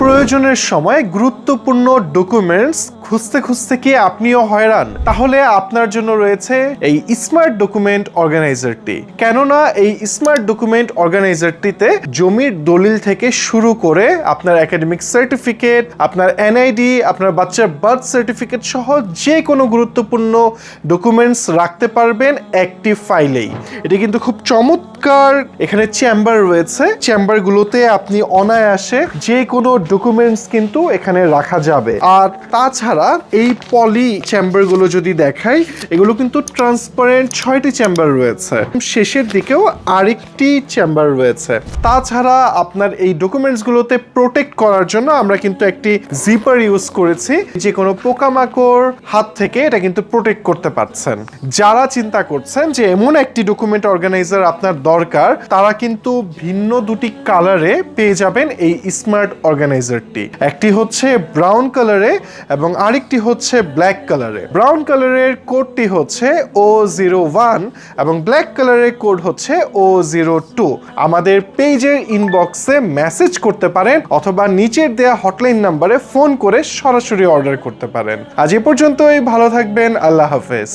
প্রয়োজনের সময় গুরুত্বপূর্ণ ডকুমেন্টস খুঁজতে খুঁজতে কি আপনিও হয়রান? তাহলে আপনার জন্য রয়েছে এই স্মার্ট ডকুমেন্ট অর্গানাইজারটি কেননা এই স্মার্ট ডকুমেন্ট অর্গানাইজারটিতে জমির দলিল থেকে শুরু করে আপনার একাডেমিক সার্টিফিকেট আপনার এনআইডি আপনার বাচ্চার বার্থ সার্টিফিকেট সহ যে কোনো গুরুত্বপূর্ণ ডকুমেন্টস রাখতে পারবেন একটি ফাইলেই। এটি কিন্তু খুব চমৎকার এখানে চেম্বার রয়েছে। চেম্বারগুলোতে আপনি অনায়াসে যে কোনো ডকুমেন্টস কিন্তু এখানে রাখা যাবে। আর তাছাড়া এই পলি চেম্বারগুলো যদি দেখাই, এগুলো কিন্তু ট্রান্সপারেন্ট ছয়টি চেম্বার রয়েছে। শেষের দিকেও আরেকটি চেম্বার রয়েছে। তাছাড়া আপনার এই ডকুমেন্টসগুলোতে প্রোটেক্ট করার জন্য আমরা কিন্তু একটি জিপার ইউজ করেছি। যে কোনো পোকামাকড় হাত থেকে এটা কিন্তু প্রোটেক্ট করতে পারছেন। যারা চিন্তা করছেন যে এমন একটি ডকুমেন্ট অর্গানাইজার আপনার দরকার, তারা কিন্তু ভিন্ন দুটি কালারে পেয়ে যাবেন এই স্মার্ট অর্গানাইজারটি একটি হচ্ছে ব্রাউন কালারে এবং আরেকটি হচ্ছে ব্ল্যাক কালারে ব্রাউন কালারের কোডটি হচ্ছে ও জিরো ওয়ান এবং ব্ল্যাক কালারের কোড হচ্ছে ও জিরো টু আমাদের পেজের ইনবক্সে মেসেজ করতে পারেন অথবা নিচের দেয়া হটলাইন নাম্বারে ফোন করে সরাসরি অর্ডার করতে পারেন। আজ এ পর্যন্তই, ভালো থাকবেন, আল্লাহ হাফেজ।